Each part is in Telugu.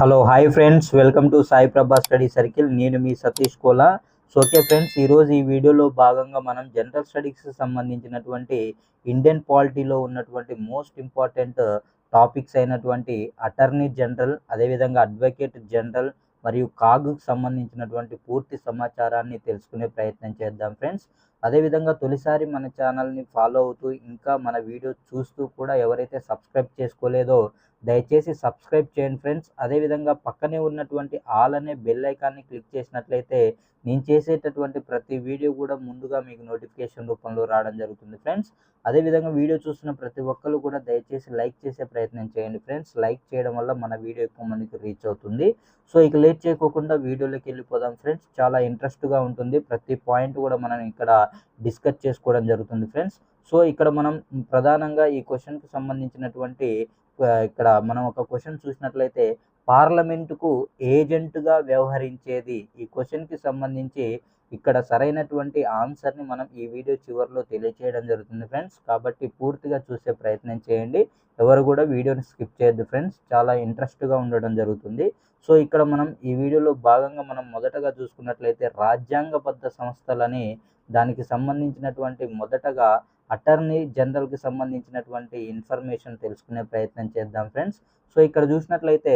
Hello hi friends welcome to Sai Prabha study circle నేను మీ Satish Kola. So okay friends ఈరోజు ఈ వీడియోలో భాగంగా మనం జనరల్ స్టడీస్కి సంబంధించినటువంటి ఇండియన్ పాలిటీలో ఉన్నటువంటి మోస్ట్ ఇంపార్టెంట్ టాపిక్స్ అయినటువంటి అటార్నీ జనరల్ అదేవిధంగా అడ్వకేట్ జనరల్ మరియు కాగుకు సంబంధించినటువంటి పూర్తి సమాచారాన్ని తెలుసుకునే ప్రయత్నం చేద్దాం ఫ్రెండ్స్ అదేవిధంగా తొలిసారి మన ఛానల్ని ఫాలో అవుతూ ఇంకా మన వీడియో చూస్తూ కూడా ఎవరైతే సబ్స్క్రైబ్ చేసుకోలేదో దయచేసి సబ్స్క్రైబ్ చేయండి ఫ్రెండ్స్. అదేవిధంగా పక్కనే ఉన్నటువంటి ఆల్ అనే బెల్ ఐకాన్ని క్లిక్ చేసినట్లయితే నేను చేసేటటువంటి ప్రతి వీడియో కూడా ముందుగా మీకు నోటిఫికేషన్ రూపంలో రావడం జరుగుతుంది ఫ్రెండ్స్. అదేవిధంగా వీడియో చూస్తున్న ప్రతి ఒక్కరు కూడా దయచేసి లైక్ చేసే ప్రయత్నం చేయండి ఫ్రెండ్స్. లైక్ చేయడం వల్ల మన వీడియో ఎక్కువ మందికి రీచ్ అవుతుంది. సో ఇక లేట్ చేయకోకుండా వీడియోలోకి వెళ్ళిపోదాం ఫ్రెండ్స్. చాలా ఇంట్రెస్ట్గా ఉంటుంది. ప్రతి పాయింట్ కూడా మనం ఇక్కడ డిస్కస్ చేసుకోవడం జరుగుతుంది ఫ్రెండ్స్. సో ఇక్కడ మనం ప్రధానంగా ఈ క్వశ్చన్కి సంబంధించినటువంటి ఇక్కడ మనం ఒక క్వశ్చన్ చూసినట్లయితే పార్లమెంటుకు ఏజెంట్గా వ్యవహరించేది ఈ క్వశ్చన్కి సంబంధించి ఇక్కడ సరైనటువంటి ఆన్సర్ని మనం ఈ వీడియో చివరిలో తెలియచేయడం జరుగుతుంది ఫ్రెండ్స్. కాబట్టి పూర్తిగా చూసే ప్రయత్నం చేయండి. ఎవరు కూడా వీడియోని స్కిప్ చేయొద్దు ఫ్రెండ్స్. చాలా ఇంట్రెస్ట్గా ఉండడం జరుగుతుంది. సో ఇక్కడ మనం ఈ వీడియోలో భాగంగా మనం మొదటగా చూసుకున్నట్లయితే రాజ్యాంగబద్ధ సంస్థలని దానికి సంబంధించినటువంటి మొదటగా అటర్నీ జనరల్కి సంబంధించినటువంటి ఇన్ఫర్మేషన్ తెలుసుకునే ప్రయత్నం చేద్దాం ఫ్రెండ్స్. సో ఇక్కడ చూసినట్లయితే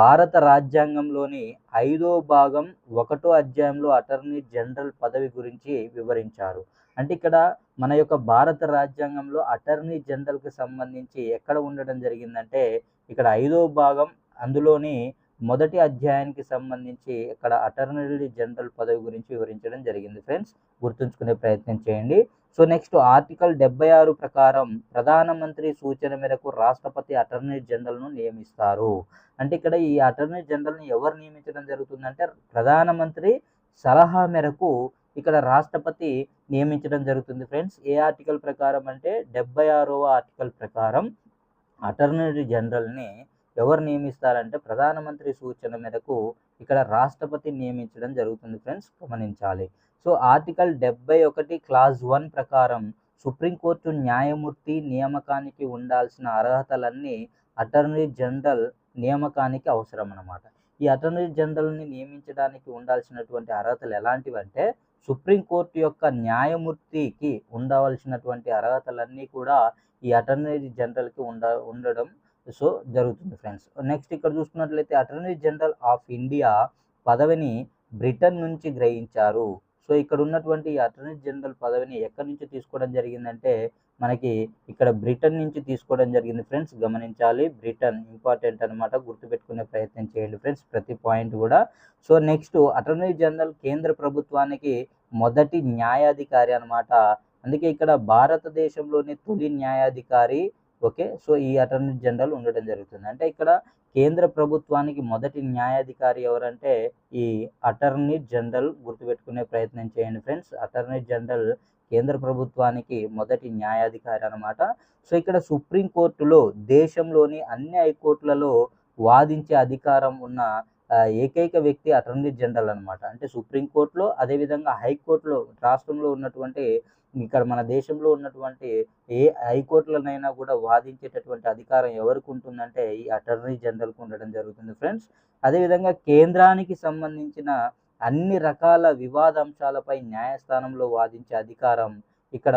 భారత రాజ్యాంగంలోని ఐదో భాగం ఒకటో అధ్యాయంలో అటర్నీ జనరల్ పదవి గురించి వివరించారు. అంటే ఇక్కడ మన యొక్క భారత రాజ్యాంగంలో అటర్నీ జనరల్కి సంబంధించి ఎక్కడ ఉండడం జరిగిందంటే ఇక్కడ ఐదో భాగం అందులోని మొదటి అధ్యాయానికి సంబంధించి ఇక్కడ అటర్నీ జనరల్ పదవి గురించి వివరించడం జరిగింది. ఫ్రెండ్స్ గుర్తుంచుకునే ప్రయత్నం చేయండి. సో నెక్స్ట్ ఆర్టికల్ డెబ్బై ఆరు ప్రకారం ప్రధానమంత్రి సూచన మేరకు రాష్ట్రపతి అటర్నీ జనరల్ను నియమిస్తారు. అంటే ఇక్కడ ఈ అటర్నీ జనరల్ని ఎవరు నియమించడం జరుగుతుందంటే ప్రధానమంత్రి సలహా మేరకు ఇక్కడ రాష్ట్రపతి నియమించడం జరుగుతుంది ఫ్రెండ్స్. ఏ ఆర్టికల్ ప్రకారం అంటే డెబ్బై ఆరవ ఆర్టికల్ ప్రకారం అటర్నీ జనరల్ని ఎవరు నియమిస్తారంటే ప్రధానమంత్రి సూచన మేరకు ఇక్కడ రాష్ట్రపతి నియమించడం జరుగుతుంది ఫ్రెండ్స్ గమనించాలి. సో ఆర్టికల్ డెబ్బై ఒకటి క్లాజ్ వన్ ప్రకారం సుప్రీంకోర్టు న్యాయమూర్తి నియామకానికి ఉండాల్సిన అర్హతలన్నీ అటర్నీ జనరల్ నియామకానికి అవసరం అన్నమాట ఈ అటర్నీ జనరల్ని నియమించడానికి ఉండాల్సినటువంటి అర్హతలు ఎలాంటివి అంటే సుప్రీంకోర్టు యొక్క న్యాయమూర్తికి ఉండవలసినటువంటి అర్హతలన్నీ కూడా ఈ అటర్నీ జనరల్కి ఉండ ఉండడం సో జరుగుతుంది ఫ్రెండ్స్. నెక్స్ట్ ఇక్కడ చూసుకున్నట్లయితే అటార్నీ జనరల్ ఆఫ్ ఇండియా పదవిని బ్రిటన్ నుంచి గ్రహించారు. సో ఇక్కడ ఉన్నటువంటి ఈ అటార్నీ జనరల్ పదవిని ఎక్కడి నుంచి తీసుకోవడం జరిగిందంటే మనకి ఇక్కడ బ్రిటన్ నుంచి తీసుకోవడం జరిగింది ఫ్రెండ్స్. గమనించాలి బ్రిటన్ ఇంపార్టెంట్ అనమాట గుర్తుపెట్టుకునే ప్రయత్నం చేయండి ఫ్రెండ్స్ ప్రతి పాయింట్ కూడా. సో నెక్స్ట్ అటార్నీ జనరల్ కేంద్ర ప్రభుత్వానికి మొదటి న్యాయాధికారి అనమాట అందుకే ఇక్కడ భారతదేశంలోని తొలి న్యాయాధికారి ఓకే. సో ఈ అటార్నీ జనరల్ ఉండడం జరుగుతుంది. అంటే ఇక్కడ కేంద్ర ప్రభుత్వానికి మొదటి న్యాయాధికారి ఎవరంటే ఈ అటార్నీ జనరల్ గుర్తుపెట్టుకునే ప్రయత్నం చేయండి ఫ్రెండ్స్. అటార్నీ జనరల్ కేంద్ర ప్రభుత్వానికి మొదటి న్యాయాధికారి అనమాట సో ఇక్కడ సుప్రీంకోర్టులో దేశంలోని అన్ని హైకోర్టులలో వాదించే అధికారం ఉన్న ఏకైక వ్యక్తి అటార్నీ జనరల్ అనమాట అంటే సుప్రీంకోర్టులో అదేవిధంగా హైకోర్టులో రాష్ట్రంలో ఉన్నటువంటి ఇక్కడ మన దేశంలో ఉన్నటువంటి ఏ హైకోర్టులనైనా కూడా వాదించేటటువంటి అధికారం ఎవరికి ఉంటుందంటే ఈ అటార్నీ జనరల్కి ఉండడం జరుగుతుంది ఫ్రెండ్స్. అదేవిధంగా కేంద్రానికి సంబంధించిన అన్ని రకాల వివాదాంశాలపై న్యాయస్థానంలో వాదించే అధికారం ఇక్కడ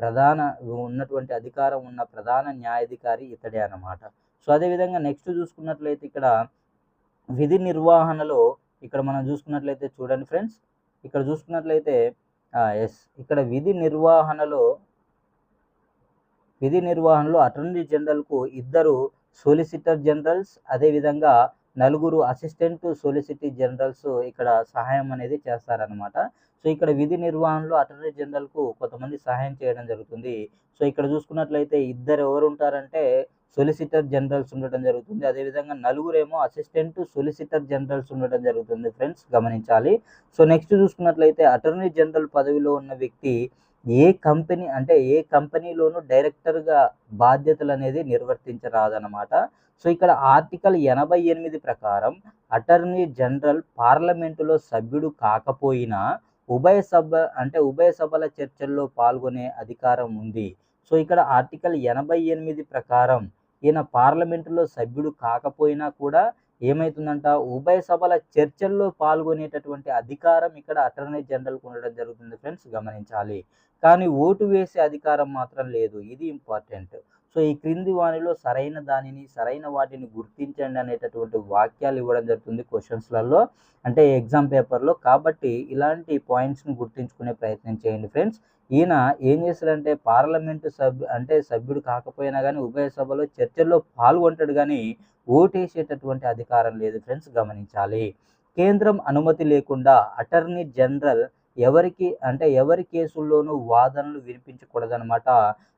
ప్రధాన ఉన్నటువంటి అధికారం ఉన్న ప్రధాన న్యాయాధికారి ఇతడే అన్నమాట. సో అదేవిధంగా నెక్స్ట్ చూసుకున్నట్లయితే ఇక్కడ విధి నిర్వహణలో ఇక్కడ మనం చూసుకున్నట్లయితే చూడండి ఫ్రెండ్స్ ఇక్కడ చూసుకున్నట్లయితే ఎస్ ఇక్కడ విధి నిర్వహణలో విధి నిర్వహణలో అటర్నీ జనరల్కు ఇద్దరు సోలిసిటర్ జనరల్స్ అదేవిధంగా నలుగురు అసిస్టెంట్ సోలిసిటర్ జనరల్స్ ఇక్కడ సహాయం అనేది చేస్తారనమాట సో ఇక్కడ విధి నిర్వహణలో అటర్నీ జనరల్కు కొంతమంది సహాయం చేయడం జరుగుతుంది. సో ఇక్కడ చూసుకున్నట్లయితే ఇద్దరు ఎవరు ఉంటారంటే సొలిసిటర్ జనరల్స్ ఉండటం జరుగుతుంది. అదేవిధంగా నలుగురేమో అసిస్టెంట్ సొలిసిటర్ జనరల్స్ ఉండడం జరుగుతుంది ఫ్రెండ్స్ గమనించాలి. సో నెక్స్ట్ చూసుకున్నట్లయితే అటార్నీ జనరల్ పదవిలో ఉన్న వ్యక్తి ఏ కంపెనీ అంటే ఏ కంపెనీలోనూ డైరెక్టర్గా బాధ్యతలు అనేది నిర్వర్తించరాదనమాట సో ఇక్కడ ఆర్టికల్ ఎనభై ఎనిమిది ప్రకారం అటర్నీ జనరల్ పార్లమెంటులో సభ్యుడు కాకపోయినా ఉభయ సభ అంటే ఉభయ సభల చర్చల్లో పాల్గొనే అధికారం ఉంది. సో ఇక్కడ ఆర్టికల్ ఎనభై ఎనిమిది ప్రకారం ఈయన పార్లమెంటులో సభ్యుడు కాకపోయినా కూడా ఏమైతుందంట? ఉభయ సభల చర్చల్లో పాల్గొనేటటువంటి అధికారం ఇక్కడ అటార్నీ జనరల్కు ఉండడం జరుగుతుంది ఫ్రెండ్స్ గమనించాలి. కానీ ఓటు వేసే అధికారం మాత్రం లేదు. ఇది ఇంపార్టెంట్. సో ఈ క్రింది వానిలో సరైన దానిని సరైన వాటిని గుర్తించండి అనేటటువంటి వాక్యాలు ఇవ్వడం జరుగుతుంది క్వశ్చన్స్లలో. అంటే ఎగ్జామ్ పేపర్లో. కాబట్టి ఇలాంటి పాయింట్స్ని గుర్తించుకునే ప్రయత్నం చేయండి ఫ్రెండ్స్. ఈయన ఏం చేశాడంటే పార్లమెంటు సభ్యు అంటే సభ్యుడు కాకపోయినా కానీ ఉభయ సభలో చర్చల్లో పాల్గొంటాడు కానీ ఓటేసేటటువంటి అధికారం లేదు ఫ్రెండ్స్. గమనించాలి. కేంద్రం అనుమతి లేకుండా అటర్నీ జనరల్ ఎవరికి అంటే ఎవరి కేసుల్లోనూ వాదనలు వినిపించకూడదనమాట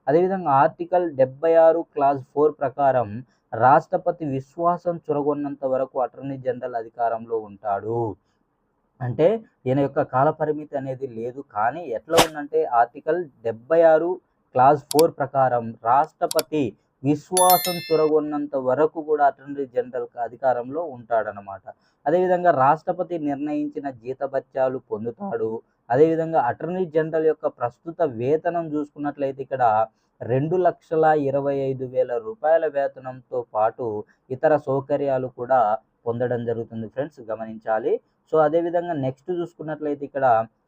అదేవిధంగా ఆర్టికల్ డెబ్బై ఆరు క్లాస్ ఫోర్ ప్రకారం రాష్ట్రపతి విశ్వాసం చురగొన్నంత వరకు అటార్నీ జనరల్ అధికారంలో ఉంటాడు. అంటే ఈయన యొక్క కాల పరిమితి అనేది లేదు. కానీ ఎట్లా ఉందంటే ఆర్టికల్ డెబ్బై ఆరు క్లాస్ ఫోర్ ప్రకారం రాష్ట్రపతి విశ్వాసం చురగొన్నంత వరకు కూడా అటార్నీ జనరల్ అధికారంలో ఉంటాడనమాట అదేవిధంగా రాష్ట్రపతి నిర్ణయించిన జీతభత్యాలు పొందుతాడు. అదేవిధంగా అటర్నీ జనరల్ యొక్క ప్రస్తుత వేతనం చూసుకున్నట్లయితే ఇక్కడ రెండు లక్షల ఇరవై ఐదు వేల రూపాయల వేతనంతో పాటు ఇతర సౌకర్యాలు కూడా పొందడం జరుగుతుంది ఫ్రెండ్స్ గమనించాలి. సో అదేవిధంగా నెక్స్ట్ చూసుకున్నట్లయితే ఇక్కడ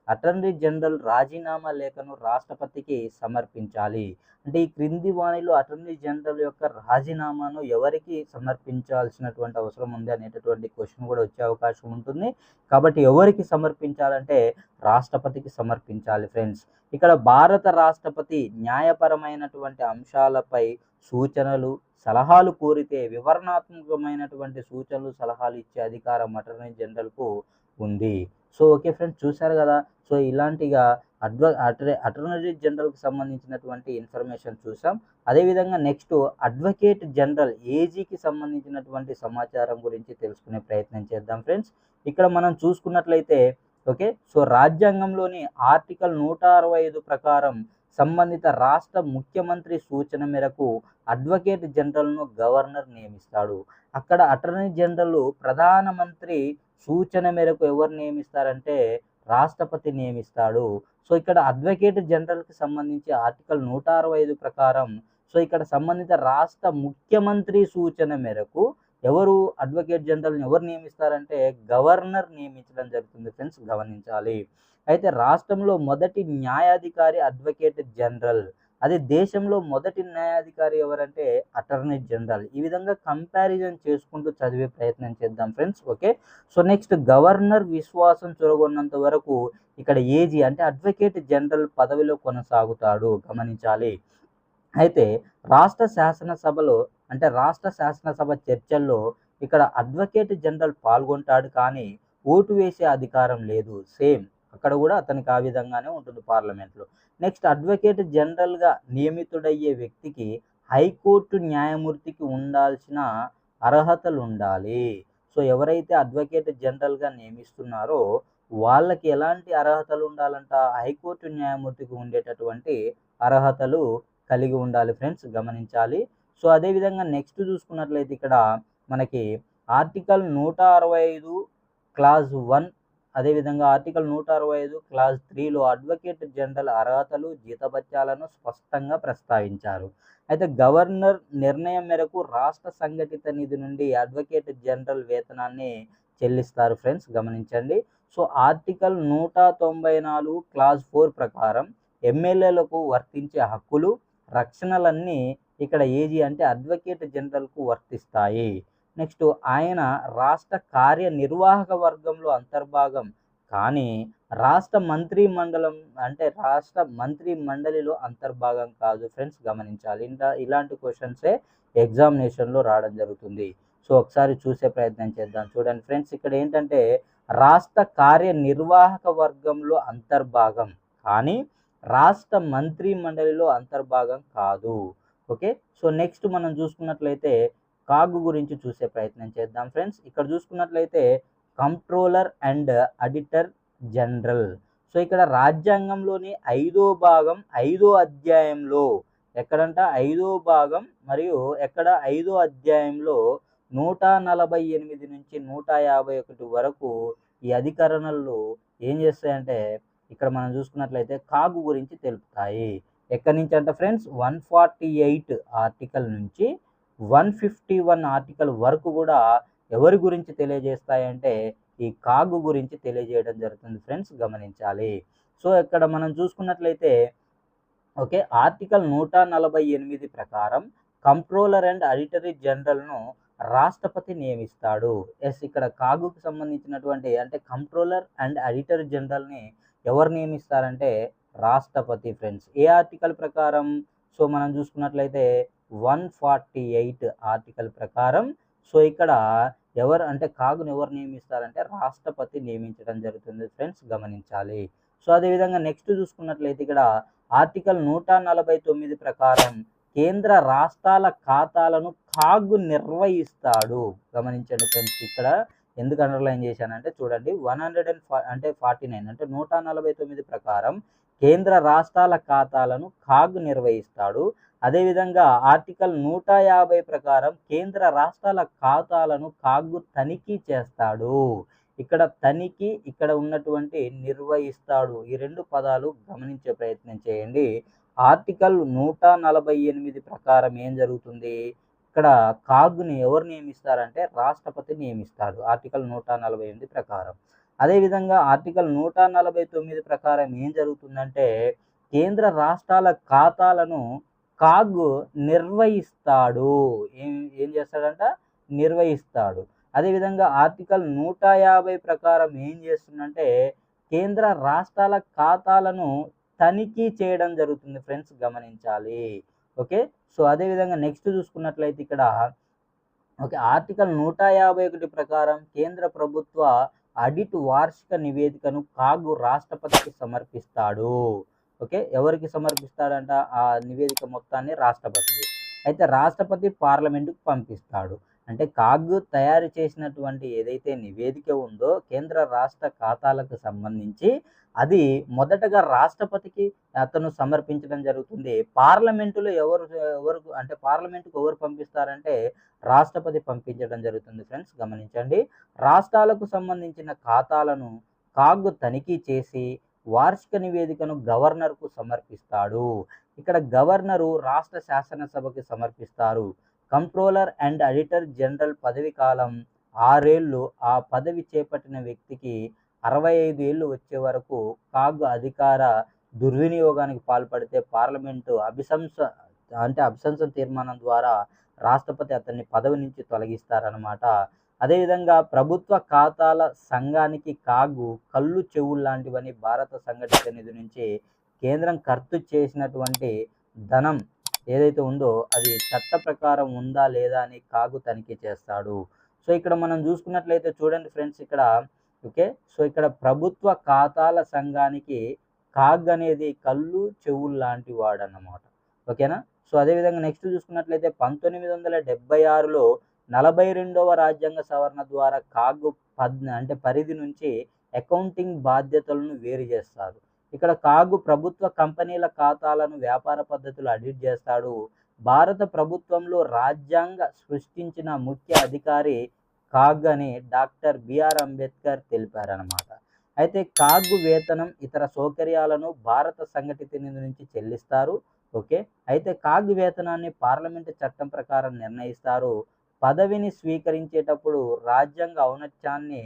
అటర్నీ జనరల్ రాజీనామా లేఖను రాష్ట్రపతికి సమర్పించాలి. అంటే ఈ క్రింది వాణిలో అటర్నీ జనరల్ యొక్క రాజీనామాను ఎవరికి సమర్పించాల్సినటువంటి అవసరం ఉంది అనేటటువంటి క్వశ్చన్ కూడా వచ్చే అవకాశం ఉంటుంది. కాబట్టి ఎవరికి సమర్పించాలంటే రాష్ట్రపతికి సమర్పించాలి ఫ్రెండ్స్. ఇక్కడ భారత రాష్ట్రపతి న్యాయపరమైనటువంటి అంశాలపై సూచనలు సలహాలు కోరితే వివరణాత్మకమైనటువంటి సూచనలు సలహాలు ఇచ్చే అధికారం అటర్నీ జనరల్కు ఉంది. సో ఓకే ఫ్రెండ్స్ చూశారు కదా. సో ఇలాంటిగా అడ్వ అటర్నీ అటార్నీ జనరల్కి సంబంధించినటువంటి ఇన్ఫర్మేషన్ చూసాం అదేవిధంగా నెక్స్ట్ అడ్వకేట్ జనరల్ ఏజీకి సంబంధించినటువంటి సమాచారం గురించి తెలుసుకునే ప్రయత్నం చేద్దాం ఫ్రెండ్స్. ఇక్కడ మనం చూసుకున్నట్లయితే ఓకే సో రాజ్యాంగంలోని ఆర్టికల్ నూట అరవై ఐదు ప్రకారం సంబంధిత రాష్ట్ర ముఖ్యమంత్రి సూచన మేరకు అడ్వకేట్ జనరల్ను గవర్నర్ నియమిస్తాడు. అక్కడ అటార్నీ జనరల్ ప్రధానమంత్రి సూచన మేరకు ఎవరు నియమిస్తారంటే రాష్ట్రపతి నియమిస్తాడు. సో ఇక్కడ అడ్వకేట్ జనరల్కి సంబంధించి ఆర్టికల్ నూట అరవై ఐదు ప్రకారం సో ఇక్కడ సంబంధిత రాష్ట్ర ముఖ్యమంత్రి సూచన మేరకు ఎవరు అడ్వకేట్ జనరల్ని ఎవరు నియమిస్తారంటే గవర్నర్ నియమించడం జరుగుతుంది ఫ్రెండ్స్ గమనించాలి. అయితే రాష్ట్రంలో మొదటి న్యాయాధికారి అడ్వకేట్ జనరల్ అదే దేశంలో మొదటి న్యాయాధికారి ఎవరంటే అటార్నీ జనరల్. ఈ విధంగా కంపారిజన్ చేసుకుంటూ చదివే ప్రయత్నం చేద్దాం friends okay? So next governor విశ్వాసం చొరగొన్నంత వరకు ఇక్కడ ఏజీ అంటే అడ్వకేట్ జనరల్ పదవిలో కొనసాగుతాడు గమనించాలి. అయితే రాష్ట్ర శాసనసభలో అంటే రాష్ట్ర శాసనసభ చర్చల్లో ఇక్కడ అడ్వకేట్ జనరల్ పాల్గొంటాడు కానీ ఓటు వేసే అధికారం లేదు. సేమ్. అక్కడ కూడా అతనికి ఆ విధంగానే ఉంటుంది పార్లమెంట్లో. నెక్స్ట్ అడ్వకేట్ జనరల్గా నియమితుడయ్యే వ్యక్తికి హైకోర్టు న్యాయమూర్తికి ఉండాల్సిన అర్హతలు ఉండాలి సో ఎవరైతే అడ్వకేట్ జనరల్గా నియమిస్తున్నారో వాళ్ళకి ఎలాంటి అర్హతలు ఉండాలంట హైకోర్టు న్యాయమూర్తికి ఉండేటటువంటి అర్హతలు కలిగి ఉండాలి ఫ్రెండ్స్ గమనించాలి. సో అదేవిధంగా నెక్స్ట్ చూసుకున్నట్లయితే ఇక్కడ మనకి ఆర్టికల్ నూట అరవై ఐదు క్లాజ్ వన్ అదేవిధంగా ఆర్టికల్ నూట అరవై ఐదు క్లాస్ త్రీలో అడ్వకేట్ జనరల్ అర్హతలు జీతభత్యాలను స్పష్టంగా ప్రస్తావించారు. అయితే గవర్నర్ నిర్ణయం మేరకు రాష్ట్ర సంఘటిత నిధి నుండి అడ్వకేట్ జనరల్ వేతనాన్ని చెల్లిస్తారు ఫ్రెండ్స్ గమనించండి. సో ఆర్టికల్ నూట తొంభై నాలుగు క్లాస్ ఫోర్ ప్రకారం ఎమ్మెల్యేలకు వర్తించే హక్కులు రక్షణలన్నీ ఇక్కడ ఏజీ అంటే అడ్వకేట్ జనరల్కు వర్తిస్తాయి. నెక్స్ట్ ఆయన రాష్ట్ర కార్యనిర్వాహక వర్గంలో అంతర్భాగం. కానీ రాష్ట్ర మంత్రి మండలం అంటే రాష్ట్ర మంత్రి మండలిలో అంతర్భాగం కాదు ఫ్రెండ్స్ గమనించాలి. ఇంకా ఇలాంటి క్వశ్చన్సే ఎగ్జామినేషన్లో రావడం జరుగుతుంది. సో ఒకసారి చూసే ప్రయత్నం చేద్దాం. చూడండి ఫ్రెండ్స్ ఇక్కడ ఏంటంటే రాష్ట్ర కార్యనిర్వాహక వర్గంలో అంతర్భాగం. కానీ రాష్ట్ర మంత్రి మండలిలో అంతర్భాగం కాదు. ఓకే? సో నెక్స్ట్ మనం చూసుకున్నట్లయితే కాగు గురించి చూసే ప్రయత్నం చేద్దాం ఫ్రెండ్స్. ఇక్కడ చూసుకున్నట్లయితే controller and auditor general. So ఇక్కడ రాజ్యాంగంలోని ఐదో భాగం ఐదో అధ్యాయంలో ఎక్కడంట? ఐదో భాగం మరియు ఎక్కడ ఐదో అధ్యాయంలో నూట నలభై ఎనిమిది నుంచి నూట యాభై ఒకటి వరకు ఈ అధికరణలు ఏం చేస్తాయంటే ఇక్కడ మనం చూసుకున్నట్లయితే కాగు గురించి తెలుపుతాయి. ఎక్కడి నుంచి అంటే friends? One forty eight article నుంచి వన్ ఫిఫ్టీ వన్ ఆర్టికల్ వరకు కూడా ఎవరి గురించి తెలియజేస్తాయంటే ఈ కాగు గురించి తెలియజేయడం జరుగుతుంది ఫ్రెండ్స్ గమనించాలి. సో ఇక్కడ మనం చూసుకున్నట్లయితే ఓకే ఆర్టికల్ నూట నలభై ఎనిమిది ప్రకారం కంట్రోలర్ అండ్ ఆడిటరీ జనరల్ను రాష్ట్రపతి నియమిస్తాడు. ఎస్ ఇక్కడ కాగుకు సంబంధించినటువంటి అంటే కంట్రోలర్ అండ్ ఆడిటర్ జనరల్ని ఎవరు నియమిస్తారంటే రాష్ట్రపతి ఫ్రెండ్స్. ఏ ఆర్టికల్ ప్రకారం? సో మనం చూసుకున్నట్లయితే వన్ ఫార్టీ ఎయిట్ ఆర్టికల్ ప్రకారం సో ఇక్కడ ఎవరు అంటే కాగును ఎవరు నియమిస్తారంటే రాష్ట్రపతి నియమించడం జరుగుతుంది ఫ్రెండ్స్ గమనించాలి. సో అదేవిధంగా నెక్స్ట్ చూసుకున్నట్లయితే ఇక్కడ ఆర్టికల్ నూట నలభై తొమ్మిది ప్రకారం కేంద్ర రాష్ట్రాల ఖాతాలను కాగు నిర్వహిస్తాడు. గమనించండి ఫ్రెండ్స్ ఇక్కడ ఎందుకు అండర్లైన్ చేశానంటే చూడండి వన్ హండ్రెడ్ అండ్ అంటే ఫార్టీ నైన్ అంటే నూట నలభై తొమ్మిది ప్రకారం కేంద్ర రాష్ట్రాల ఖాతాలను కాగ్ నిర్వహిస్తాడు. అదేవిధంగా ఆర్టికల్ నూట యాభై ప్రకారం కేంద్ర రాష్ట్రాల ఖాతాలను కాగ్ తనిఖీ చేస్తాడు. ఇక్కడ తనిఖీ ఇక్కడ ఉన్నటువంటి నిర్వహిస్తాడు. ఈ రెండు పదాలు గమనించే ప్రయత్నం చేయండి. ఆర్టికల్ నూట నలభై ఎనిమిది ప్రకారం ఏం జరుగుతుంది? ఇక్కడ కాగ్ని ఎవరు నియమిస్తారంటే రాష్ట్రపతి నియమిస్తాడు. ఆర్టికల్ నూట నలభై ఎనిమిది ప్రకారం. అదేవిధంగా ఆర్టికల్ నూట నలభై తొమ్మిది ప్రకారం ఏం జరుగుతుందంటే కేంద్ర రాష్ట్రాల ఖాతాలను కాగ్ నిర్వహిస్తాడు. ఏం ఏం చేస్తాడంట? నిర్వహిస్తాడు. అదేవిధంగా ఆర్టికల్ నూట యాభై ప్రకారం ఏం చేస్తుందంటే కేంద్ర రాష్ట్రాల ఖాతాలను తనిఖీ చేయడం జరుగుతుంది ఫ్రెండ్స్ గమనించాలి. ఓకే? సో అదేవిధంగా నెక్స్ట్ చూసుకున్నట్లయితే ఇక్కడ ఓకే ఆర్టికల్ నూట యాభై ఒకటి ప్రకారం కేంద్ర ప్రభుత్వ ఆడిట్ వార్షిక నివేదికను కాగు రాష్ట్రపతికి సమర్పిస్తాడు. ఓకే? ఎవరికి సమర్పిస్తాడంట? ఆ నివేదిక మొత్తాన్ని రాష్ట్రపతికి. అయితే రాష్ట్రపతి పార్లమెంటుకు పంపిస్తాడు. అంటే కాగ్ తయారు చేసినటువంటి ఏదైతే నివేదిక ఉందో కేంద్ర రాష్ట్ర ఖాతాలకు సంబంధించి అది మొదటగా రాష్ట్రపతికి అతను సమర్పించడం జరుగుతుంది. పార్లమెంటులో ఎవరు ఎవరు అంటే పార్లమెంటుకు ఎవరు పంపిస్తారంటే రాష్ట్రపతి పంపించడం జరుగుతుంది ఫ్రెండ్స్. గమనించండి. రాష్ట్రాలకు సంబంధించిన ఖాతాలను కాగ్ తనిఖీ చేసి వార్షిక నివేదికను గవర్నర్కు సమర్పిస్తాడు. ఇక్కడ గవర్నరు రాష్ట్ర శాసనసభకి సమర్పిస్తారు. కంట్రోలర్ అండ్ ఆడిటర్ జనరల్ పదవి కాలం ఆరేళ్ళు ఆ పదవి చేపట్టిన వ్యక్తికి అరవై ఐదు ఏళ్ళు వచ్చే వరకు కాగ్ అధికార దుర్వినియోగానికి పాల్పడితే పార్లమెంటు అభిశంస అంటే అభిశంసన తీర్మానం ద్వారా రాష్ట్రపతి అతన్ని పదవి నుంచి తొలగిస్తారనమాట అదేవిధంగా ప్రభుత్వ ఖాతాల సంఘానికి కాగు కళ్ళు చెవులు లాంటివని భారత సంఘటిత నిధి నుంచి కేంద్రం ఖర్చు చేసినటువంటి ధనం ఏదైతే ఉందో అది చట్ట ప్రకారం ఉందా లేదా అని కాగు తనిఖీ చేస్తాడు. సో ఇక్కడ మనం చూసుకున్నట్లయితే చూడండి ఫ్రెండ్స్ ఇక్కడ ఓకే? సో ఇక్కడ ప్రభుత్వ ఖాతాల సంఘానికి కాగ్ అనేది కళ్ళు చెవులు లాంటి వాడు అన్నమాట ఓకేనా? సో అదేవిధంగా నెక్స్ట్ చూసుకున్నట్లయితే పంతొమ్మిది వందల డెబ్బై ఆరులో నలభై రెండవ రాజ్యాంగ సవరణ ద్వారా కాగ్ పద్ అంటే పరిధి నుంచి అకౌంటింగ్ బాధ్యతలను వేరు చేస్తారు ఇక్కడ కాగు ప్రభుత్వ కంపెనీల ఖాతాలను వ్యాపార పద్ధతులు అడిట్ చేస్తాడు. భారత ప్రభుత్వంలో రాజ్యాంగ సృష్టించిన ముఖ్య అధికారి కాగ్ అని డాక్టర్ బిఆర్ అంబేద్కర్ తెలిపారనమాట అయితే కాగ్ వేతనం ఇతర సౌకర్యాలను భారత సంఘటిత నిధి నుంచి చెల్లిస్తారు. ఓకే? అయితే కాగ్ వేతనాన్ని పార్లమెంటు చట్టం ప్రకారం నిర్ణయిస్తారు. పదవిని స్వీకరించేటప్పుడు రాజ్యాంగ ఔన్నత్యాన్ని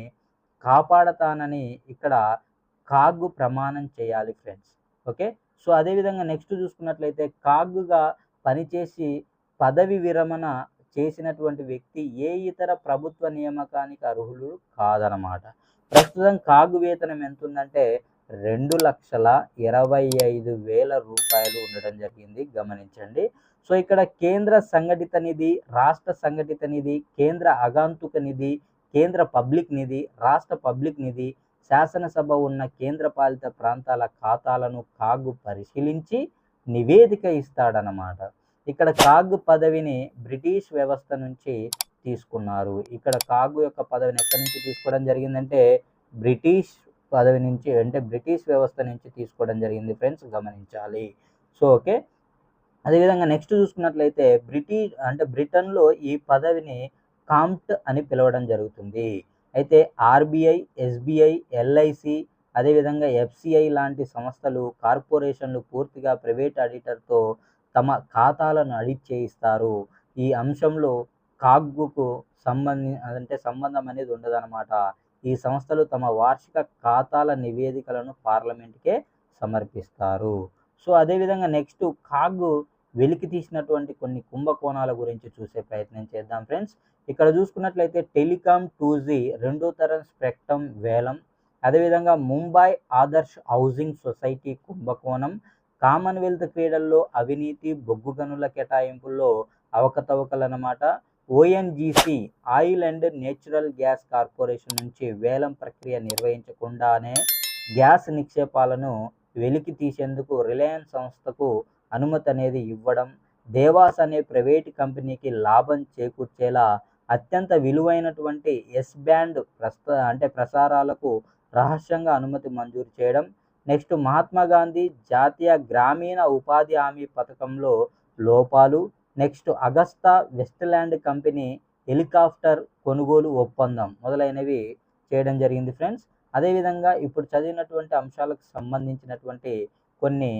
కాపాడతానని ఇక్కడ కాగ్ ప్రమాణం చేయాలి ఫ్రెండ్స్. ఓకే? సో అదేవిధంగా నెక్స్ట్ చూసుకున్నట్లయితే కాగ్గా పనిచేసి పదవి విరమణ చేసినటువంటి వ్యక్తి ఏ ఇతర ప్రభుత్వ నియామకానికి అర్హులు కాదనమాట ప్రస్తుతం కాగు వేతనం ఎంత ఉందంటే రెండు లక్షల ఇరవై ఐదు వేల రూపాయలు ఉండడం జరిగింది. గమనించండి. సో ఇక్కడ కేంద్ర సంఘటిత నిధి రాష్ట్ర సంఘటిత నిధి కేంద్ర అగాంతుక నిధి కేంద్ర పబ్లిక్ నిధి రాష్ట్ర పబ్లిక్ నిధి శాసనసభ ఉన్న కేంద్రపాలిత ప్రాంతాల ఖాతాలను కాగు పరిశీలించి నివేదిక ఇస్తాడనమాట ఇక్కడ కాగ్ పదవిని బ్రిటిష్ వ్యవస్థ నుంచి తీసుకున్నారు. ఇక్కడ కాగు యొక్క పదవిని ఎక్కడి నుంచి తీసుకోవడం జరిగిందంటే బ్రిటిష్ పదవి నుంచి అంటే బ్రిటిష్ వ్యవస్థ నుంచి తీసుకోవడం జరిగింది ఫ్రెండ్స్ గమనించాలి. So okay. అదేవిధంగా నెక్స్ట్ చూసుకున్నట్లయితే బ్రిటిష్ అంటే బ్రిటన్లో ఈ పదవిని కాంప్ట్ అని పిలవడం జరుగుతుంది. అయితే ఆర్బీఐ ఎస్బీఐ ఎల్ఐసి అదేవిధంగా ఎఫ్సిఐ లాంటి సంస్థలు కార్పొరేషన్లు పూర్తిగా ప్రైవేట్ ఆడిటర్తో తమ ఖాతాలను అడిట్ చేయిస్తారు. ఈ అంశంలో కాగ్గుకు సంబంధి అంటే సంబంధం అనేది ఉండదన్నమాట. ఈ సంస్థలు తమ వార్షిక ఖాతాల నివేదికలను పార్లమెంట్కే సమర్పిస్తారు. సో అదేవిధంగా నెక్స్ట్ కాగ్ వెలికి తీసినటువంటి కొన్ని కుంభకోణాల గురించి చూసే ప్రయత్నం చేద్దాం ఫ్రెండ్స్. ఇక్కడ చూసుకున్నట్లయితే టెలికాం టూ జీ రెండో తరం స్పెక్ట్రమ్ వేలం. అదేవిధంగా ముంబై ఆదర్శ్ హౌసింగ్ సొసైటీ కుంభకోణం. కామన్వెల్త్ క్రీడల్లో అవినీతి బొగ్గు గనుల కేటాయింపుల్లో అవకతవకలన్నమాట. ONGC oil and natural gas corporation నుంచి వేలం ప్రక్రియ నిర్వహించకుండానే గ్యాస్ నిక్షేపాలను వెలికి తీసేందుకు రిలయన్స్ సంస్థకు అనుమతి అనేది ఇవ్వడం దేవాస్ అనే ప్రైవేట్ కంపెనీకి లాభం చేకూర్చేలా అత్యంత విలువైనటువంటి ఎస్ బ్యాండ్ ప్రస్త అంటే ప్రసారాలకు రహస్యంగా అనుమతి మంజూరు చేయడం నెక్స్ట్ మహాత్మా గాంధీ జాతీయ గ్రామీణ ఉపాధి హామీ పథకంలో లోపాలు next Agusta Westland company helicopter కొనుగోలు ఒప్పందం మొదలైనవి చేయడం జరిగింది ఫ్రెండ్స్. అదేవిధంగా ఇప్పుడు చదివినటువంటి అంశాలకు సంబంధించినటువంటి కొన్ని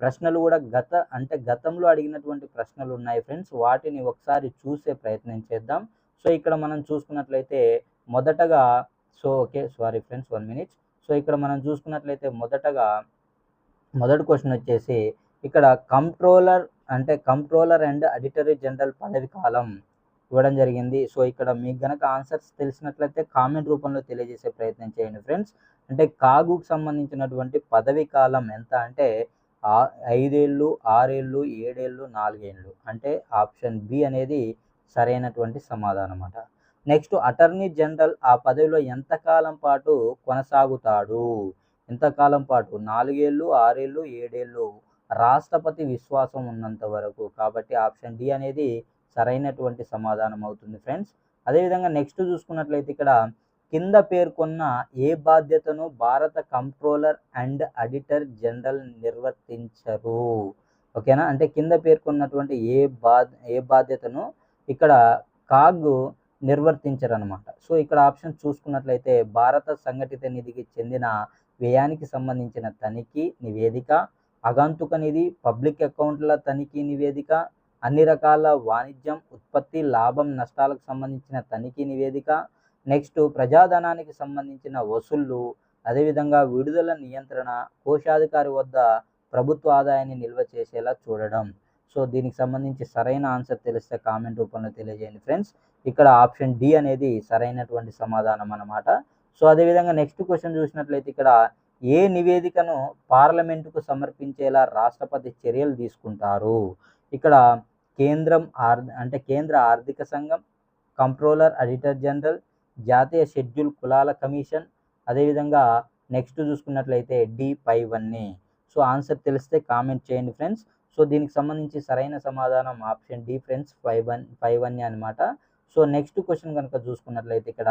ప్రశ్నలు కూడా గత అంటే గతంలో అడిగినటువంటి ప్రశ్నలు ఉన్నాయి ఫ్రెండ్స్. వాటిని ఒకసారి చూసే ప్రయత్నం చేద్దాం. సో ఇక్కడ మనం చూసుకున్నట్లయితే మొదటగా so okay sorry friends one minute. So ఇక్కడ మనం చూసుకున్నట్లయితే మొదటగా మొదటి క్వశ్చన్ వచ్చేసి ఇక్కడ కంట్రోలర్ అంటే కంట్రోలర్ అండ్ అడిటరీ జనరల్ పదవి కాలం ఇవ్వడం జరిగింది. సో ఇక్కడ మీకు గనక ఆన్సర్స్ తెలిసినట్లయితే కామెంట్ రూపంలో తెలియజేసే ప్రయత్నం చేయండి ఫ్రెండ్స్ అంటే కాగుకు సంబంధించినటువంటి పదవి కాలం ఎంత అంటే ఐదేళ్ళు ఆరేళ్ళు ఏడేళ్ళు నాలుగేళ్ళు. అంటే ఆప్షన్ బి అనేది సరైనటువంటి సమాధానం అన్నమాట. నెక్స్ట్ అటర్నీ జనరల్ ఆ పదవిలో ఎంతకాలం పాటు కొనసాగుతాడు? ఎంతకాలం పాటు? నాలుగేళ్ళు ఆరేళ్ళు ఏడేళ్ళు? రాష్ట్రపతి విశ్వాసం ఉన్నంత వరకు. కాబట్టి ఆప్షన్ డి అనేది సరైనటువంటి సమాధానం అవుతుంది ఫ్రెండ్స్. అదేవిధంగా నెక్స్ట్ చూసుకున్నట్లయితే ఇక్కడ కింద పేర్కొన్న ఏ బాధ్యతను భారత కంట్రోలర్ అండ్ అడిటర్ జనరల్ నిర్వర్తించరు. ఓకేనా? అంటే కింద పేర్కొన్నటువంటి ఏ బా ఏ బాధ్యతను ఇక్కడ కాగ్ నిర్వర్తించరు అనమాట సో ఇక్కడ ఆప్షన్ చూసుకున్నట్లయితే భారత సంఘటిత నిధికి చెందిన వ్యయానికి సంబంధించిన తనిఖీ నివేదిక అగంతుక నిధి పబ్లిక్ అకౌంట్ల తనిఖీ నివేదిక అన్ని రకాల వాణిజ్యం ఉత్పత్తి లాభం నష్టాలకు సంబంధించిన తనిఖీ నివేదిక నెక్స్ట్ ప్రజాధనానికి సంబంధించిన వసూళ్ళు అదేవిధంగా విడుదల నియంత్రణ కోశాధికారి వద్ద ప్రభుత్వ ఆదాయాన్ని నిల్వ చేసేలా చూడడం. సో దీనికి సంబంధించి సరైన ఆన్సర్ తెలిస్తే కామెంట్ రూపంలో తెలియజేయండి ఫ్రెండ్స్. ఇక్కడ ఆప్షన్ డి అనేది సరైనటువంటి సమాధానం అన్నమాట. సో అదేవిధంగా నెక్స్ట్ క్వశ్చన్ చూసినట్లయితే ఇక్కడ ఏ నివేదికను పార్లమెంటుకు సమర్పించేలా రాష్ట్రపతి చర్యలు తీసుకుంటారు? ఇక్కడ కేంద్రం ఆర్ అంటే కేంద్ర ఆర్థిక సంఘం కంట్రోలర్ అడిటర్ జనరల్ జాతీయ షెడ్యూల్ కులాల కమిషన్ అదేవిధంగా నెక్స్ట్ చూసుకున్నట్లయితే డి పైవన్నీ సో ఆన్సర్ తెలిస్తే కామెంట్ చేయండి ఫ్రెండ్స్. సో దీనికి సంబంధించి సరైన సమాధానం option D friends five one five one అనమాట సో నెక్స్ట్ క్వశ్చన్ కనుక చూసుకున్నట్లయితే ఇక్కడ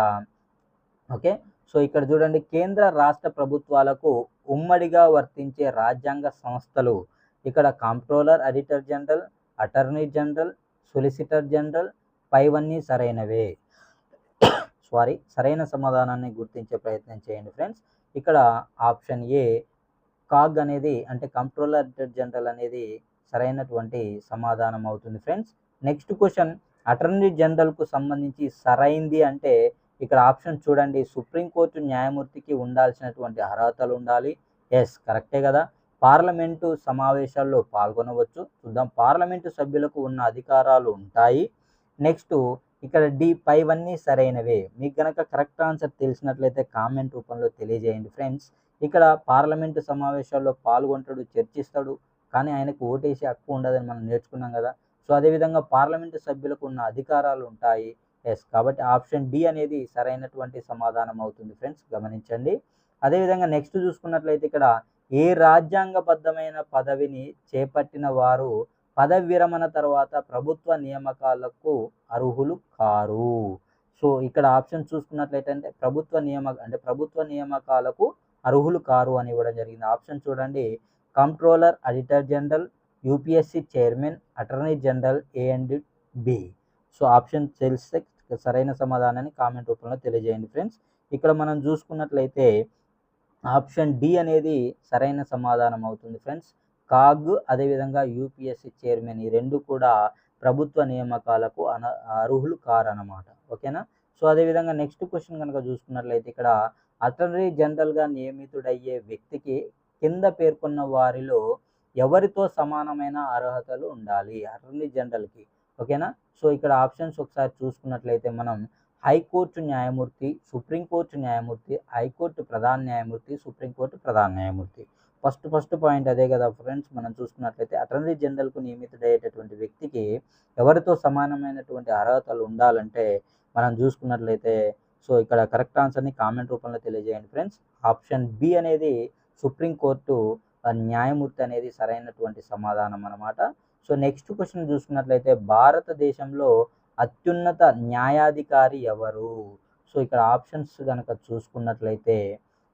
ఓకే. సో ఇక్కడ చూడండి కేంద్ర రాష్ట్ర ప్రభుత్వాలకు ఉమ్మడిగా వర్తించే రాజ్యాంగ సంస్థలు ఇక్కడ controller auditor general attorney general solicitor general పైవన్నీ సరైనవే. సారీ సరైన సమాధానాన్ని గుర్తించే ప్రయత్నం చేయండి ఫ్రెండ్స్. ఇక్కడ ఆప్షన్ ఏ కాగ్ అనేది అంటే కంట్రోలర్ జనరల్ అనేది సరైనటువంటి సమాధానం అవుతుంది. Friends next question. అటర్నీ జనరల్కు సంబంధించి సరైంది అంటే ఇక్కడ ఆప్షన్ చూడండి. సుప్రీంకోర్టు న్యాయమూర్తికి ఉండాల్సినటువంటి అర్హతలు ఉండాలి. ఎస్ కరెక్టే కదా. పార్లమెంటు సమావేశాల్లో పాల్గొనవచ్చు. చూద్దాం. పార్లమెంటు సభ్యులకు ఉన్న అధికారాలు ఉంటాయి. నెక్స్ట్ ఇక్కడ డి పైవన్నీ సరైనవే. మీకు గనక కరెక్ట్ ఆన్సర్ తెలిసినట్లయితే కామెంట్ రూపంలో తెలియజేయండి. ఫ్రెండ్స్ ఇక్కడ పార్లమెంటు సమావేశాల్లో పాల్గొంటాడు చర్చిస్తాడు కానీ ఆయనకు ఓటేసే హక్కు ఉండదని మనం నేర్చుకున్నాం కదా. సో అదేవిధంగా పార్లమెంటు సభ్యులకు ఉన్న అధికారాలు ఉంటాయి. ఎస్ కాబట్టి ఆప్షన్ డి అనేది సరైనటువంటి సమాధానం అవుతుంది ఫ్రెండ్స్. గమనించండి. అదేవిధంగా నెక్స్ట్ చూసుకున్నట్లయితే ఇక్కడ ఏ రాజ్యాంగబద్ధమైన పదవిని చేపట్టిన వారు పదవి విరమణ తర్వాత ప్రభుత్వ నియామకాలకు అర్హులు కారు. సో ఇక్కడ ఆప్షన్ చూసుకున్నట్లయితే అంటే ప్రభుత్వ నియామక అంటే ప్రభుత్వ నియామకాలకు అర్హులు కారు అని ఇవ్వడం జరిగింది. ఆప్షన్ చూడండి. Controller auditor general UPSC chairman attorney general A and B. So option తెలిస్తే సరైన సమాధానాన్ని కామెంట్ రూపంలో తెలియజేయండి ఫ్రెండ్స్. ఇక్కడ మనం చూసుకున్నట్లయితే ఆప్షన్ డి అనేది సరైన సమాధానం అవుతుంది ఫ్రెండ్స్. కాగ్ అదేవిధంగా యూపీఎస్సి చైర్మన్ ఈ రెండు కూడా ప్రభుత్వ నియామకాలకు అన అర్హులు కారన్నమాట. ఓకేనా? సో అదేవిధంగా నెక్స్ట్ క్వశ్చన్ కనుక చూసుకున్నట్లయితే ఇక్కడ అటర్నీ జనరల్గా నియమితుడయ్యే వ్యక్తికి కింద పేర్కొన్న వారిలో ఎవరితో సమానమైన అర్హతలు ఉండాలి? అటర్నీ జనరల్కి. ఓకేనా? సో ఇక్కడ ఆప్షన్స్ ఒకసారి చూసుకున్నట్లయితే మనం హైకోర్టు న్యాయమూర్తి సుప్రీంకోర్టు న్యాయమూర్తి హైకోర్టు ప్రధాన న్యాయమూర్తి సుప్రీంకోర్టు ప్రధాన న్యాయమూర్తి. ఫస్ట్ ఫస్ట్ పాయింట్ అదే కదా ఫ్రెండ్స్. మనం చూసుకున్నట్లయితే అటర్నీ జనరల్కు నియమితుడయ్యేటటువంటి వ్యక్తికి ఎవరితో సమానమైనటువంటి అర్హతలు ఉండాలంటే మనం చూసుకున్నట్లయితే సో ఇక్కడ కరెక్ట్ ఆన్సర్ని కామెంట్ రూపంలో తెలియజేయండి ఫ్రెండ్స్. ఆప్షన్ బి అనేది సుప్రీంకోర్టు న్యాయమూర్తి అనేది సరైనటువంటి సమాధానం అనమాట సో నెక్స్ట్ క్వశ్చన్ చూసుకున్నట్లయితే భారతదేశంలో అత్యున్నత న్యాయాధికారి ఎవరు? సో ఇక్కడ ఆప్షన్స్ కనుక చూసుకున్నట్లయితే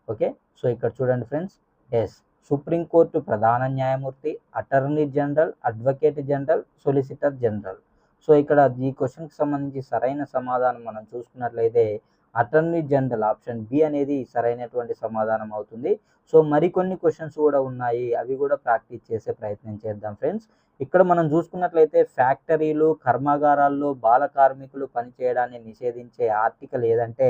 ఓకే? సో ఇక్కడ చూడండి ఫ్రెండ్స్ ఎస్ సుప్రీంకోర్టు ప్రధాన న్యాయమూర్తి attorney general advocate general solicitor general. So ఇక్కడ ఈ క్వశ్చన్కి సంబంధించి సరైన సమాధానం మనం చూసుకున్నట్లయితే అటర్నీ జనరల్ ఆప్షన్ బి అనేది సరైనటువంటి సమాధానం అవుతుంది. సో మరికొన్ని క్వశ్చన్స్ కూడా ఉన్నాయి. అవి కూడా ప్రాక్టీస్ చేసే ప్రయత్నం చేద్దాం ఫ్రెండ్స్. ఇక్కడ మనం చూసుకున్నట్లయితే ఫ్యాక్టరీలు కర్మాగారాల్లో బాల కార్మికులు పనిచేయడాన్ని నిషేధించే ఆర్టికల్ ఏదంటే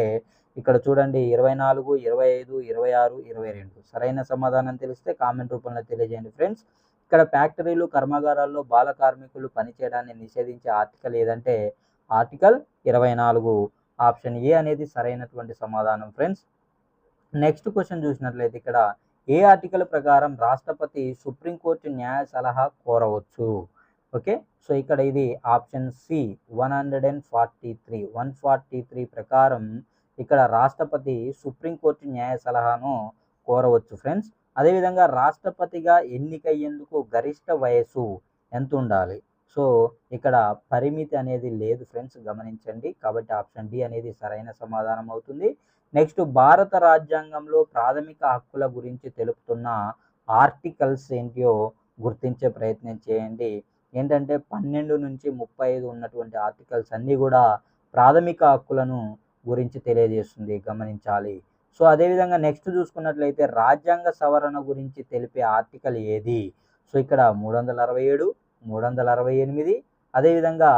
ఇక్కడ చూడండి ఇరవై నాలుగు ఇరవై ఐదు ఇరవై ఆరు ఇరవై రెండు సరైన సమాధానం తెలిస్తే కామెంట్ రూపంలో తెలియజేయండి ఫ్రెండ్స్. ఇక్కడ ఫ్యాక్టరీలు కర్మాగారాల్లో బాల కార్మికులు పనిచేయడాన్ని నిషేధించే ఆర్టికల్ ఏదంటే ఆర్టికల్ ఇరవై నాలుగు ఆప్షన్ ఏ అనేది సరైనటువంటి సమాధానం ఫ్రెండ్స్. నెక్స్ట్ క్వశ్చన్ చూసినట్లయితే ఇక్కడ ఏ ఆర్టికల్ ప్రకారం రాష్ట్రపతి సుప్రీంకోర్టు న్యాయ సలహా కోరవచ్చు? ఓకే సో ఇక్కడ ఇది option C one hundred and forty three. One forty three ప్రకారం ఇక్కడ రాష్ట్రపతి సుప్రీంకోర్టు న్యాయ సలహాను కోరవచ్చు ఫ్రెండ్స్. అదేవిధంగా రాష్ట్రపతిగా ఎన్నికయ్యేందుకు గరిష్ట వయస్సు ఎంత ఉండాలి సో ఇక్కడ పరిమితి అనేది లేదు ఫ్రెండ్స్ గమనించండి. కాబట్టి ఆప్షన్ డి అనేది సరైన సమాధానం అవుతుంది. నెక్స్ట్ భారత రాజ్యాంగంలో ప్రాథమిక హక్కుల గురించి తెలుపుతున్న ఆర్టికల్స్ ఏంటియో గుర్తించే ప్రయత్నం చేయండి. ఏంటంటే పన్నెండు నుంచి ముప్పై ఐదు ఉన్నటువంటి ఆర్టికల్స్ అన్నీ కూడా ప్రాథమిక హక్కులను గురించి తెలియజేస్తుంది. గమనించాలి. సో అదేవిధంగా నెక్స్ట్ చూసుకున్నట్లయితే రాజ్యాంగ సవరణ గురించి తెలిపే ఆర్టికల్ ఏది? సో ఇక్కడ మూడు వందల అరవై ఏడు మూడు వందల అరవై ఎనిమిది. అదేవిధంగా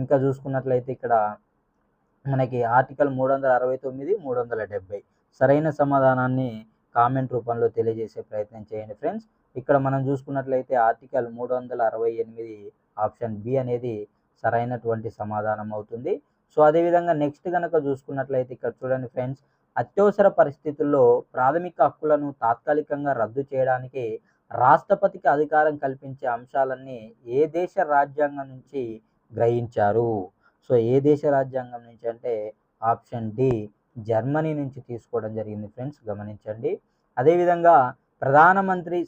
ఇంకా చూసుకున్నట్లయితే ఇక్కడ మనకి ఆర్టికల్ మూడు వందల అరవై తొమ్మిది మూడు వందల డెబ్బై సరైన సమాధానాన్ని కామెంట్ రూపంలో తెలియజేసే ప్రయత్నం చేయండి ఫ్రెండ్స్. ఇక్కడ మనం చూసుకున్నట్లయితే ఆర్టికల్ మూడు వందల అరవై ఎనిమిది ఆప్షన్ బి అనేది సరైనటువంటి సమాధానం అవుతుంది. సో అదేవిధంగా నెక్స్ట్ కనుక చూసుకున్నట్లయితే ఇక్కడ చూడండి ఫ్రెండ్స్ అత్యవసర పరిస్థితుల్లో ప్రాథమిక హక్కులను తాత్కాలికంగా రద్దు చేయడానికి రాష్ట్రపతికి అధికారం కల్పించే అంశాలన్నీ ఏ దేశ రాజ్యాంగం నుంచి గ్రహించారు? సో ఏ దేశ రాజ్యాంగం నుంచి అంటే ఆప్షన్ డి జర్మనీ నుంచి తీసుకోవడం జరిగింది ఫ్రెండ్స్ గమనించండి. అదేవిధంగా ప్రధానమంత్రి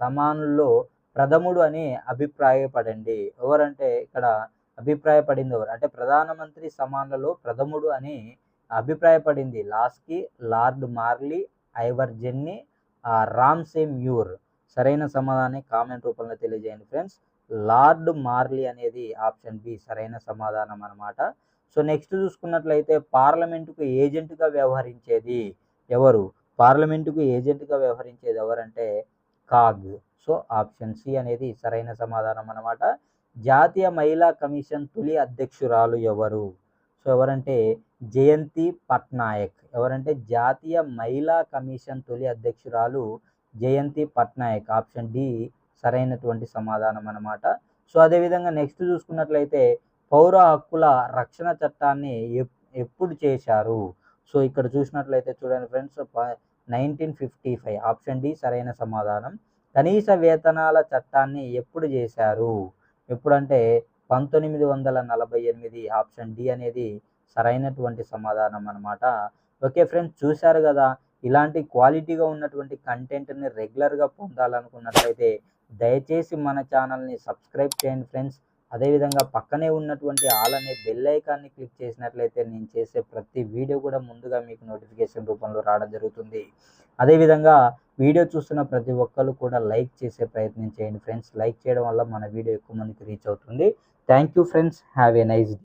సమానుల్లో ప్రథముడు అని అభిప్రాయపడండి. ఎవరంటే ఇక్కడ అభిప్రాయపడింది ఎవరు? అంటే ప్రధానమంత్రి సమానులలో ప్రథముడు అని అభిప్రాయపడింది Laski Lord Morley Ivor Jennings Ramsay Muir. సరైన సమాధానాన్ని కామెంట్ రూపంలో తెలియజేయండి ఫ్రెండ్స్. లార్డ్ మార్లీ అనేది ఆప్షన్ బి సరైన సమాధానం అన్నమాట. సో నెక్స్ట్ చూసుకున్నట్లయితే పార్లమెంటుకు ఏజెంట్గా వ్యవహరించేది ఎవరు? పార్లమెంటుకు ఏజెంట్గా వ్యవహరించేది ఎవరంటే కాగ్. సో ఆప్షన్ సి అనేది సరైన సమాధానం అనమాట జాతీయ మహిళా కమిషన్ తొలి అధ్యక్షురాలు ఎవరు? సో ఎవరంటే జయంతి పట్నాయక్. ఎవరంటే జాతీయ మహిళా కమిషన్ తొలి అధ్యక్షురాలు జయంతి పట్నాయక్. ఆప్షన్ డి సరైనటువంటి సమాధానం అన్నమాట. సో అదేవిధంగా నెక్స్ట్ చూసుకున్నట్లయితే పౌర హక్కుల రక్షణ చట్టాన్ని ఎప్పుడు చేశారు? సో ఇక్కడ చూసినట్లయితే చూడండి friends nineteen fifty five. Option D సరైన సమాధానం. కనీస వేతనాల చట్టాన్ని ఎప్పుడు చేశారు? ఎప్పుడంటే పంతొమ్మిది వందల నలభై ఎనిమిది. ఆప్షన్ డి అనేది సరైనటువంటి సమాధానం అన్నమాట. ఓకే ఫ్రెండ్స్ చూశారు కదా? ఇలాంటి క్వాలిటీగా ఉన్నటువంటి కంటెంట్ని రెగ్యులర్గా పొందాలనుకున్నట్లయితే దయచేసి మన ఛానల్ని సబ్స్క్రైబ్ చేయండి ఫ్రెండ్స్. అదేవిధంగా పక్కనే ఉన్నటువంటి ఆల్ అనే బెల్ ఐకాన్ని క్లిక్ చేసినట్లయితే నేను చేసే ప్రతి వీడియో కూడా ముందుగా మీకు నోటిఫికేషన్ రూపంలో రావడం జరుగుతుంది. అదేవిధంగా వీడియో చూస్తున్న ప్రతి ఒక్కరు కూడా లైక్ చేసే ప్రయత్నం చేయండి ఫ్రెండ్స్. లైక్ చేయడం వల్ల మన వీడియో ఎక్కువ మందికి రీచ్ అవుతుంది. Thank you friends. Have a nice